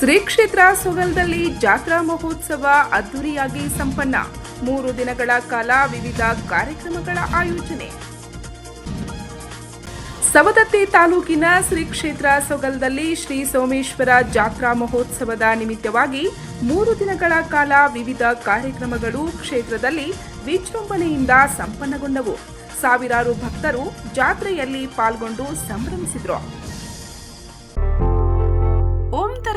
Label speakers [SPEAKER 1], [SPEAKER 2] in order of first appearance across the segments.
[SPEAKER 1] ಶ್ರೀ ಕ್ಷೇತ್ರ ಸೊಗಲ್ದಲ್ಲಿ ಜಾತ್ರಾ ಮಹೋತ್ಸವ ಅದ್ದೂರಿಯಾಗಿ ಸಂಪನ್ನ. ಮೂರು ದಿನಗಳ ಕಾಲ ವಿವಿಧ ಕಾರ್ಯಕ್ರಮಗಳ ಆಯೋಜನೆ. ಸವದತ್ತಿ ತಾಲೂಕಿನ ಶ್ರೀ ಕ್ಷೇತ್ರ ಸೊಗಲ್ದಲ್ಲಿ ಶ್ರೀ ಸೋಮೇಶ್ವರ ಜಾತ್ರಾ ಮಹೋತ್ಸವದ ನಿಮಿತ್ತವಾಗಿ ಮೂರು ದಿನಗಳ ಕಾಲ ವಿವಿಧ ಕಾರ್ಯಕ್ರಮಗಳು ಕ್ಷೇತ್ರದಲ್ಲಿ ವಿಜೃಂಭಣೆಯಿಂದ ಸಂಪನ್ನಗೊಂಡವು. ಸಾವಿರಾರು ಭಕ್ತರು ಜಾತ್ರೆಯಲ್ಲಿ ಪಾಲ್ಗೊಂಡು ಸಂಭ್ರಮಿಸಿದರು.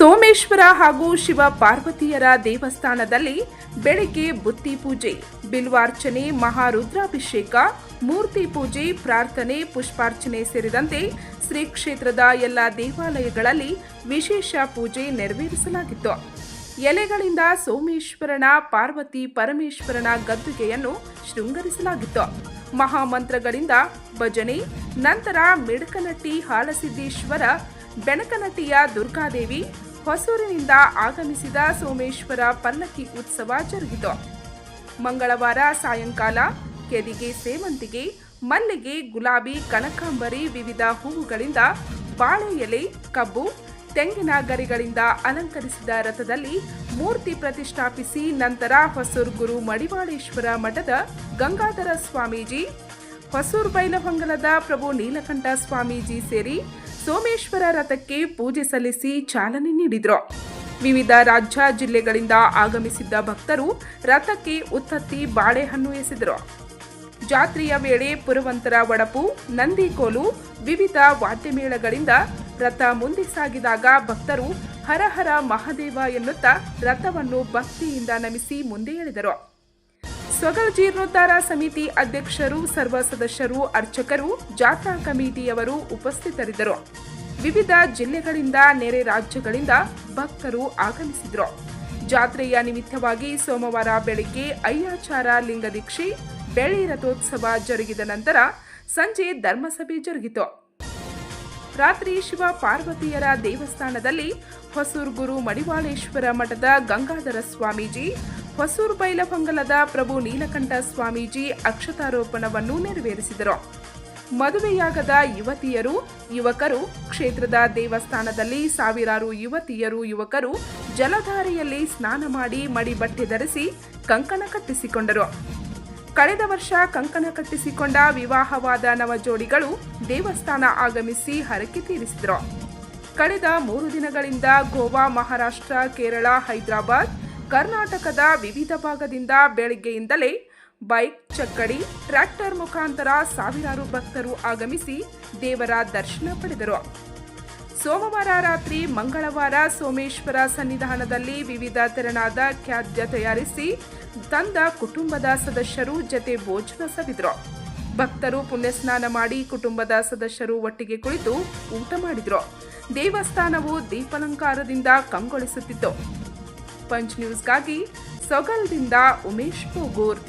[SPEAKER 1] ಸೋಮೇಶ್ವರ ಹಾಗೂ ಶಿವ ಪಾರ್ವತಿಯರ ದೇವಸ್ಥಾನದಲ್ಲಿ ಬೆಳಿಗ್ಗೆ ಬುತ್ತಿ ಪೂಜೆ, ಬಿಲ್ವಾರ್ಚನೆ, ಮಹಾರುದ್ರಾಭಿಷೇಕ, ಮೂರ್ತಿ ಪೂಜೆ, ಪ್ರಾರ್ಥನೆ, ಪುಷ್ಪಾರ್ಚನೆ ಸೇರಿದಂತೆ ಶ್ರೀ ಕ್ಷೇತ್ರದ ಎಲ್ಲ ದೇವಾಲಯಗಳಲ್ಲಿ ವಿಶೇಷ ಪೂಜೆ ನೆರವೇರಿಸಲಾಗಿತ್ತು. ಎಲೆಗಳಿಂದ ಸೋಮೇಶ್ವರನ, ಪಾರ್ವತಿ ಪರಮೇಶ್ವರನ ಗದ್ದುಗೆಯನ್ನು ಶೃಂಗರಿಸಲಾಗಿತ್ತು. ಮಹಾಮಂತ್ರಗಳಿಂದ ಭಜನೆ, ನಂತರ ಮಿಡಕನಟ್ಟಿ ಹಾಲಸಿದ್ದೇಶ್ವರ, ಬೆಣಕನಟ್ಟಿಯ ದುರ್ಗಾದೇವಿ ಹೊಸೂರಿನಿಂದ ಆಗಮಿಸಿದ ಸೋಮೇಶ್ವರ ಪಲ್ಲಕ್ಕಿ ಉತ್ಸವ ಜರುಗಿತು. ಮಂಗಳವಾರ ಸಾಯಂಕಾಲ ಕೆದಿಗೆ ಸೇವಂತಿಗೆ, ಮಲ್ಲಿಗೆ, ಗುಲಾಬಿ, ಕನಕಾಂಬರಿ ವಿವಿಧ ಹೂವುಗಳಿಂದ ಬಾಳೆ ಎಲೆ, ಕಬ್ಬು, ತೆಂಗಿನ ಗರಿಗಳಿಂದ ಅಲಂಕರಿಸಿದ ರಥದಲ್ಲಿ ಮೂರ್ತಿ ಪ್ರತಿಷ್ಠಾಪಿಸಿ ನಂತರ ಹೊಸೂರು ಗುರು ಮಡಿವಾಳೇಶ್ವರ ಮಠದ ಗಂಗಾಧರ ಸ್ವಾಮೀಜಿ, ಹೊಸೂರು ಬೈಲಹೊಂಗಲದ ಪ್ರಭು ನೀಲಕಂಠ ಸ್ವಾಮೀಜಿ ಸೇರಿ ಸೋಮೇಶ್ವರ ರಥಕ್ಕೆ ಪೂಜೆ ಸಲ್ಲಿಸಿ ಚಾಲನೆ ನೀಡಿದರು. ವಿವಿಧ ರಾಜ್ಯ ಜಿಲ್ಲೆಗಳಿಂದ ಆಗಮಿಸಿದ್ದ ಭಕ್ತರು ರಥಕ್ಕೆ ಉತ್ತತ್ತಿ ಬಾಳೆಹಣ್ಣು ಎಸೆದರು. ಜಾತ್ರೆಯ ವೇಳೆ ಪುರವಂತರ ಒಡಪು ನಂದಿಕೋಲು, ವಿವಿಧ ವಾದ್ಯಮೇಳಗಳಿಂದ ರಥ ಮುಂದೆ ಸಾಗಿದಾಗ ಭಕ್ತರು ಹರ ಹರ ಮಹಾದೇವ ಎನ್ನುತ್ತಾ ರಥವನ್ನು ಭಕ್ತಿಯಿಂದ ನಮಿಸಿ ಮುಂದೆ ಎಳೆದರು. ಸ್ವಗಲ್ ಜೀರ್ಣೋದ್ಧಾರ ಸಮಿತಿ ಅಧ್ಯಕ್ಷರು, ಸರ್ವ ಸದಸ್ಯರು, ಅರ್ಚಕರು, ಜಾಥಾ ಕಮಿಟಿಯವರು ಉಪಸ್ಥಿತರಿದ್ದರು. ವಿವಿಧ ಜಿಲ್ಲೆಗಳಿಂದ, ನೆರೆ ರಾಜ್ಯಗಳಿಂದ ಭಕ್ತರು ಆಗಮಿಸಿದರು. ಜಾತ್ರೆಯ ನಿಮಿತ್ತವಾಗಿ ಸೋಮವಾರ ಬೆಳಿಗ್ಗೆ ಅಯ್ಯಾಚಾರ ಲಿಂಗದೀಕ್ಷೆ ಬೆಳ್ಳಿ ರಥೋತ್ಸವ ಜರುಗಿದ ನಂತರ ಸಂಜೆ ಧರ್ಮಸಭೆ ಜರುಗಿತು. ರಾತ್ರಿ ಶಿವ ಪಾರ್ವತಿಯರ ದೇವಸ್ಥಾನದಲ್ಲಿ ಹೊಸೂರು ಗುರು ಮಡಿವಾಳೇಶ್ವರ ಮಠದ ಗಂಗಾಧರ ಸ್ವಾಮೀಜಿ ಹೊಸೂರು ಬೈಲಹೊಂಗಲದ ಪ್ರಭು ನೀಲಕಂಠ ಸ್ವಾಮೀಜಿ ಅಕ್ಷತಾರೋಪಣವನ್ನು ನೆರವೇರಿಸಿದರು. ಮದುವೆಯಾಗದ ಯುವತಿಯರು, ಯುವಕರು, ಕ್ಷೇತ್ರದ ದೇವಸ್ಥಾನದಲ್ಲಿ ಸಾವಿರಾರು ಯುವತಿಯರು, ಯುವಕರು ಜಲಧಾರೆಯಲ್ಲಿ ಸ್ನಾನ ಮಾಡಿ ಮಡಿ ಬಟ್ಟೆ ಧರಿಸಿ ಕಂಕಣ ಕಟ್ಟಿಸಿಕೊಂಡರು. ಕಳೆದ ವರ್ಷ ಕಂಕಣ ಕಟ್ಟಿಸಿಕೊಂಡ ವಿವಾಹವಾದ ನವಜೋಡಿಗಳು ದೇವಸ್ಥಾನ ಆಗಮಿಸಿ ಹರಕೆ ತೀರಿಸಿದರು. ಕಳೆದ ಮೂರು ದಿನಗಳಿಂದ ಗೋವಾ, ಮಹಾರಾಷ್ಟ್ರ, ಕೇರಳ, ಹೈದರಾಬಾದ್ ಕರ್ನಾಟಕದ ವಿವಿಧ ಭಾಗದಿಂದ ಬೆಳಗ್ಗೆಯಿಂದಲೇ ಬೈಕ್ ಚಕ್ಕಡಿ, ಟ್ರ್ಯಾಕ್ಟರ್ ಮುಖಾಂತರ ಸಾವಿರಾರು ಭಕ್ತರು ಆಗಮಿಸಿ ದೇವರ ದರ್ಶನ ಪಡೆದರು. ಸೋಮವಾರ ರಾತ್ರಿ ಮಂಗಳವಾರ ಸೋಮೇಶ್ವರ ಸನ್ನಿಧಾನದಲ್ಲಿ ವಿವಿಧ ತೆರನಾದ ಖಾದ್ಯ ತಯಾರಿಸಿ ತಂದ ಕುಟುಂಬದ ಸದಸ್ಯರು ಜತೆ ಭೋಜನ ಸವಿದ್ರು. ಭಕ್ತರು ಪುಣ್ಯಸ್ನಾನ ಮಾಡಿ ಕುಟುಂಬದ ಸದಸ್ಯರು ಒಟ್ಟಿಗೆ ಕುಳಿತು ಊಟ ಮಾಡಿದರು. ದೇವಸ್ಥಾನವು ದೀಪಾಲಂಕಾರದಿಂದ ಕಂಗೊಳಿಸುತ್ತಿತ್ತು. ಪಂಚ್ ನ್ಯೂಸ್ಗಾಗಿ ಸೊಗಲ್ದಿಂದ ಉಮೇಶ್ ಪೋಗೂರ್.